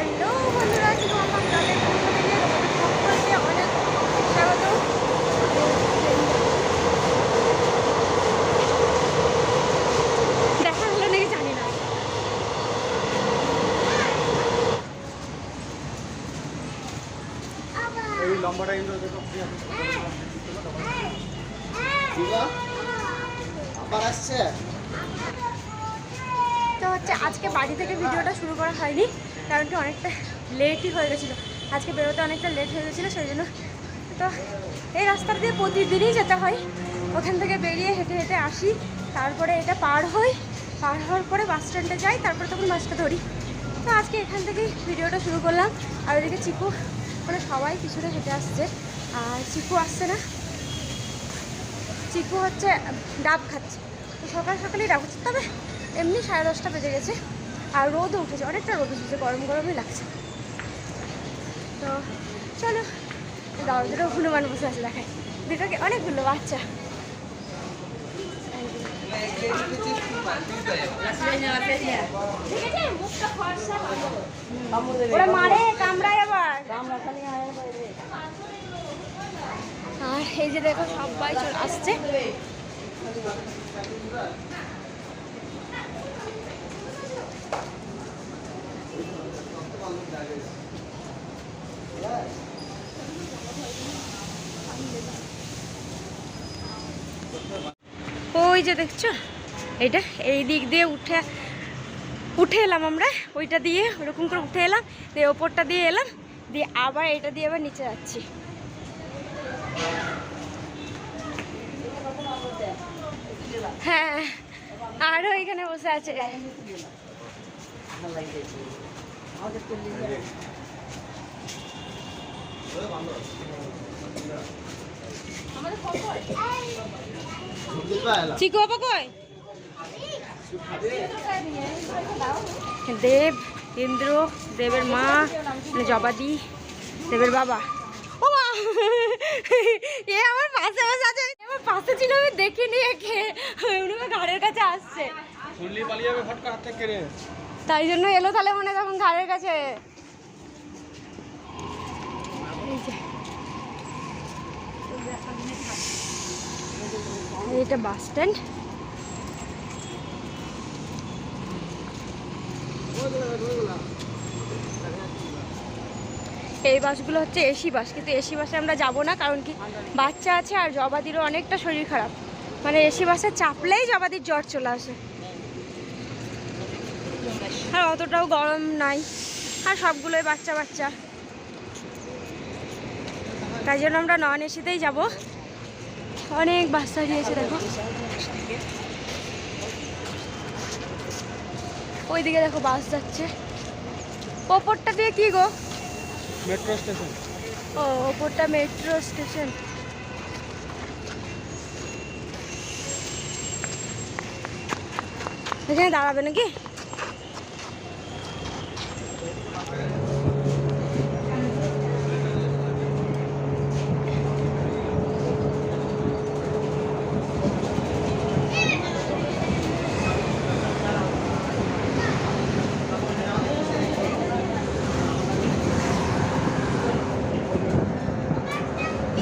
Hello বন্ধুরা আজকে আমার ব্লগের পক্ষ থেকে তোমাদের সকলকে অনেক স্বাগত। দেখা হলো নাকি জানি না। এই লম্বাটা কিন্তু দেখো আবার আসছে? তো হচ্ছে আজকে বাড়ি থেকে ভিডিওটা শুরু করা হয়নি। কারণ কি অনেকটা লেটই হয়ে গেছিল। আজকে বেরোতে অনেকটা লেট হয়ে গেছিল, সেই জন্য তো এই রাস্তাটা দিয়ে প্রতিদিনই যেতে হয়। ওখান থেকে বেরিয়ে হেঁটে হেঁটে আসি, তারপরে এটা পার হই। পার হওয়ার পরে বাস স্ট্যান্ডে যাই, তারপরে তখন বাসটা ধরি। তো আজকে এখান থেকেই ভিডিওটা শুরু করলাম। আর ওইদিকে চিকু মানে সবাই পিছনে হেঁটে আসছে। আর চিকু আসছে না। চিকু হচ্ছে ডাব খাচ্ছে। তো সকাল সকালেই ডাব খাচ্ছে। তবে এমনি সাড়ে দশটা বেজে গেছে। আর রোদও উঠেছে, অনেকটা রোদ উঠেছে, গরম গরমই লাগছে। তো চলো, দাও, দুটো হনুমান বসে আছে দেখায় দুটোকে অনেকগুলো বাচ্চা কামড়ায় আবার। আর এই যে দেখো, সবাই চলে আসছে। ওই যে দেখছ? এটা এই দিক দিয়ে উঠে উঠে এলাম আমরা। ওইটা দিয়ে ওরকম করে উঠে এলাম, দিয়ে ওপরটা দিয়ে এলাম, দিয়ে আবার এটা দিয়ে আবার নিচে যাচ্ছি। হ্যাঁ আরও এখানে বসে আছে। এলা চিকু বাবা কই? দেব ইন্দ্র দেবের মা মানে জবাদি দেবের বাবা। ও মা! এ আমার পাশে বসে আছে। আমার পাশে ছিল আমি দেখিনি একে। উনি ঘাড়ের কাছে আসছে। তাই জন্য এলো তাহলে মনে হয় তখন ঘাড়ের কাছে এই যে। এটা বাস স্ট্যান্ড। এই বাসগুলো হচ্ছে এসি বাস, কিন্তু এসি বাসে আমরা যাব না, কারণ কি বাচ্চা আছে আর জবাদিরও অনেকটা শরীর খারাপ। মানে এসি বাসে চাপলেই জবাদির জ্বর চলে আসে। আর অতটাও গরম নাই, আর সবগুলোই বাচ্চা বাচ্চা। তাই জন্য আমরা নন এসিতেই যাব। অনেক বাচ্চা দিয়েছে দেখো। ওইদিকে দেখো বাস যাচ্ছে। ওপরটা দিয়ে কি গো? Metro station. ও ওপরটা মেট্রো স্টেশন। এখানে দাঁড়াবে নাকি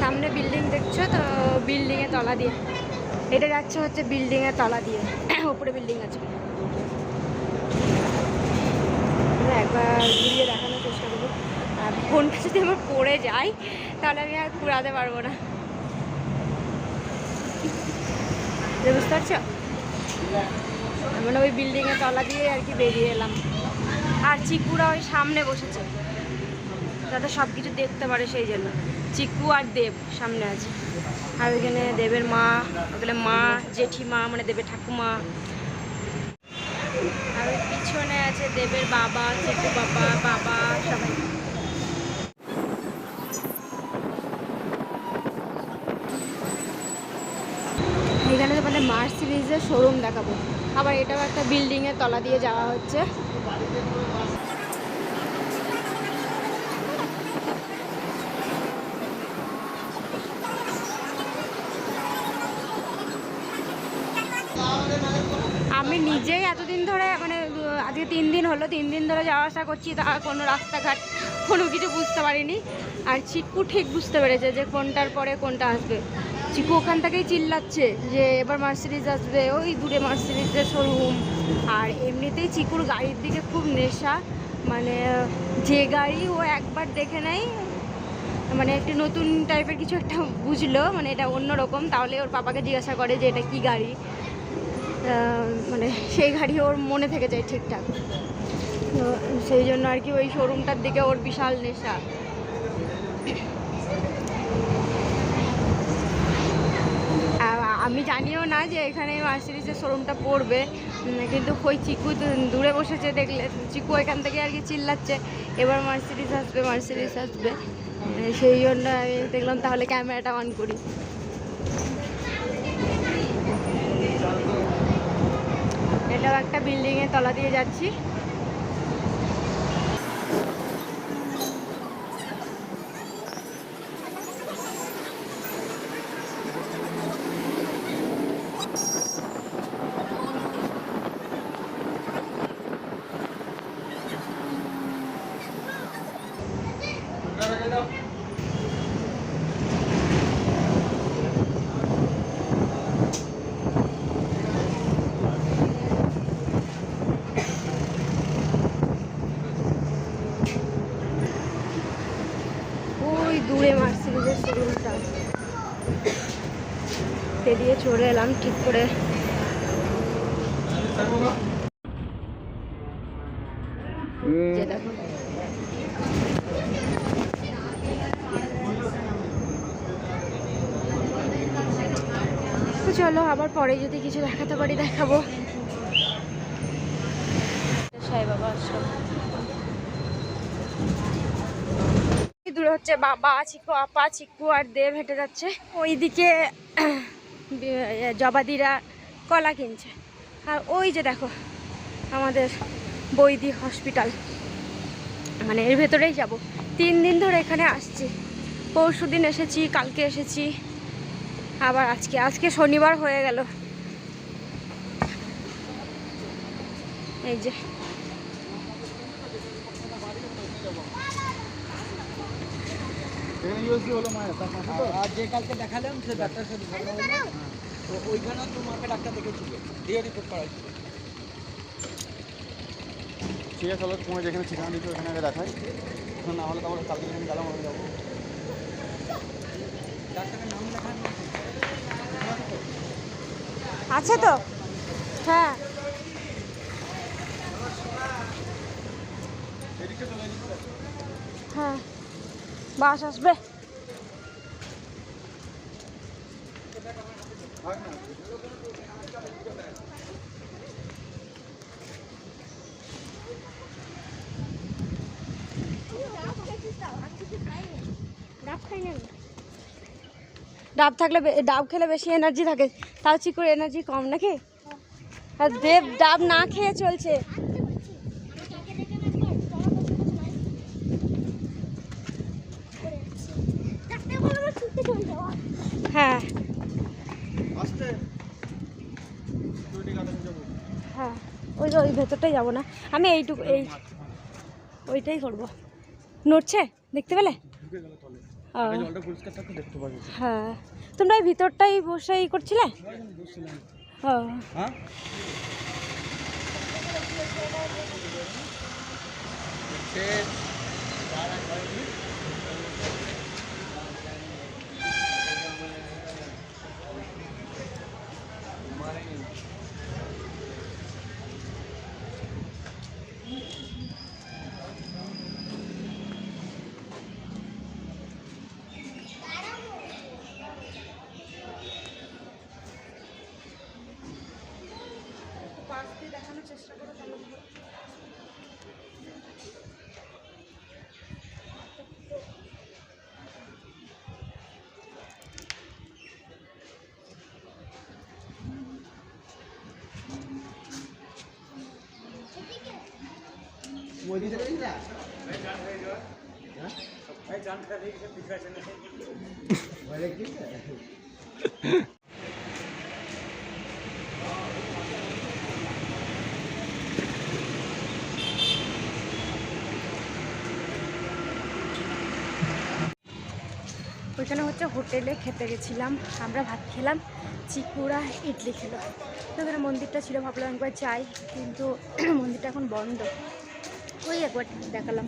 সামনে বিল্ডিং দেখছ তো বিল্ডিং এর তলা দিয়ে। এটা যাচ্ছে হচ্ছে বিল্ডিং এর তলা দিয়ে। উপরে বিল্ডিং আছে। একবার ঘুরিয়ে দেখানোর চেষ্টা করব। আর ফোনটা যদি আমার পড়ে যায়, তাহলে আমি আর ঘুরাতে পারব না। বুঝতে পারছ? মানে ওই বিল্ডিং এর তলা দিয়ে আর কি বেরিয়ে এলাম। আর চিকুরা ওই সামনে বসেছে। যাতে সব কিছু দেখতে পারে সেই জন্য। চিকু আর দেব সামনে আছে। আর ওইখানে দেবের মা ওখানে মা, জেঠিমা মানে দেবের ঠাকুমা। আর ওই পিছনে আছে দেবের বাবা চিকু বাবা বাবা, সবাই। এখানে মার্চ সিরিজের শোরুম দেখাবো। আবার এটাও একটা বিল্ডিংয়ের তলা দিয়ে যাওয়া হচ্ছে। নিজেই এতদিন ধরে মানে আজকে তিন দিন হলো, তিন দিন ধরে যাওয়া আসা করছি, তা কোনো রাস্তাঘাট, কোনো কিছু বুঝতে পারিনি। আর চিক্কু ঠিক বুঝতে পেরেছে যে কোনটার পরে কোনটা আসবে। চিকু ওখান থেকেই চিল্লাচ্ছে যে এবার মার্সিডিজ আসবে, ওই দূরে মার্সিডিজের শোরুম আর এমনিতেই চিকুর গাড়ির দিকে খুব নেশা। মানে যে গাড়ি ও একবার দেখে নেয় মানে একটু নতুন টাইপের কিছু একটা বুঝলো মানে এটা অন্যরকম, তাহলে ওর বাবাকে জিজ্ঞাসা করে যে এটা কি গাড়ি? মানে সেই গাড়ি ওর মনে থেকে যায় ঠিকঠাক। তো সেই জন্য আর কি ওই শোরুমটার দিকে ওর বিশাল নেশা। আমি জানিও না যে এখানে মার্সিডিসের শোরুমটা পড়বে কিন্তু ওই চিকু দূরে বসেছে দেখলে, চিকু এখান থেকে আর কি চিল্লাচ্ছে, এবার মার্সিডিস আসবে মার্সিডিস আসবে। সেই জন্য আমি দেখলাম তাহলে ক্যামেরাটা অন করি। এটাও একটা বিল্ডিংয়ের তলা দিয়ে যাচ্ছি ওই দূরে মার্সিডিজের শোরুমটা পেরিয়ে চলে এলাম ঠিক করে চলো আবার পরে যদি কিছু দেখাতে পারি দেখাবো। সাই বাবা দূরে হচ্ছে বাবা চিকু আপা চিকু আর দেব হেঁটে যাচ্ছে। ওইদিকে জবাদিরা কলা কিনছে। আর ওই যে দেখো, আমাদের বৈদি হসপিটাল। মানে এর ভেতরেই যাব। তিন দিন ধরে এখানে আসছি। পরশু দিন এসেছি, কালকে এসেছি। আবার আজকে আজকে শনিবার হয়ে গেল। এই যে এখানে ইউএসডি হলো মায়ের তার পাশে তো আর যে কালকে দেখালাম সে ডাক্তার সাথে ঝগড়া হলো তো ওইখানে তো মাকে ডাক্তার দেখেছিল দিয়ে রিপোর্ট করা হয়েছিল ঠিক আছে তোমার যেখানে ঠিকানা দিচ্ছ ওখানে আগে দেখাই। না হলে তাহলে কালকে যখন গেলাম আমি যাব। ডাক্তারের নাম আছে তো হ্যাঁ হ্যাঁ বাস আসবে। ডাব থাকলে ডাব খেলে বেশি এনার্জি থাকে। তাও চিকুর এনার্জি কম নাকি? আর দেব ডাব না খেয়ে চলছে। হ্যাঁ। হ্যাঁ। ওই যে ওই ভেতরটাই যাব না। আমি এইটুকু এই ওইটাই করব। নড়ছে? দেখতে পেলে? ঢুকে গেল তলে দেখতে পাবি হ্যাঁ? তোমরা এই ভিতরটাই বসে ই করছিলে বুঝছিলাম ও হ্যাঁ দেখানোর চেষ্টা করো মোদি থেকে না ওইখানে হচ্ছে হোটেলে খেতে গেছিলাম। আমরা ভাত খেলাম, চিকুরা ইডলি খেলো। তো ওখানে মন্দিরটা ছিল, ভাবলাম একবার যাই, কিন্তু মন্দিরটা এখন বন্ধ। ওই একবার দেখালাম।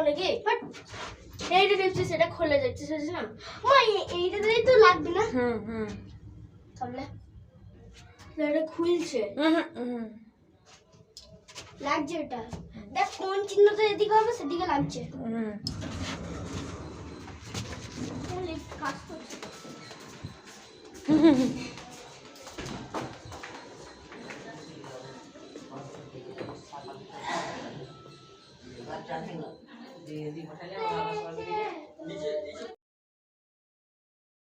আপনাকে বাট এইটা দেখছি সেটা খুলে যাচ্ছে সেটা না মা এই- এইটা দিলেই তো লাগবে না? হুম হুম। তাহলে এটা খুলছে। লাগছে এটা। দেখ কোন চিহ্নটা এদিকে হবে সেদিকে লাগছে। হুম। লিফট কাজ করছে। de dibujarle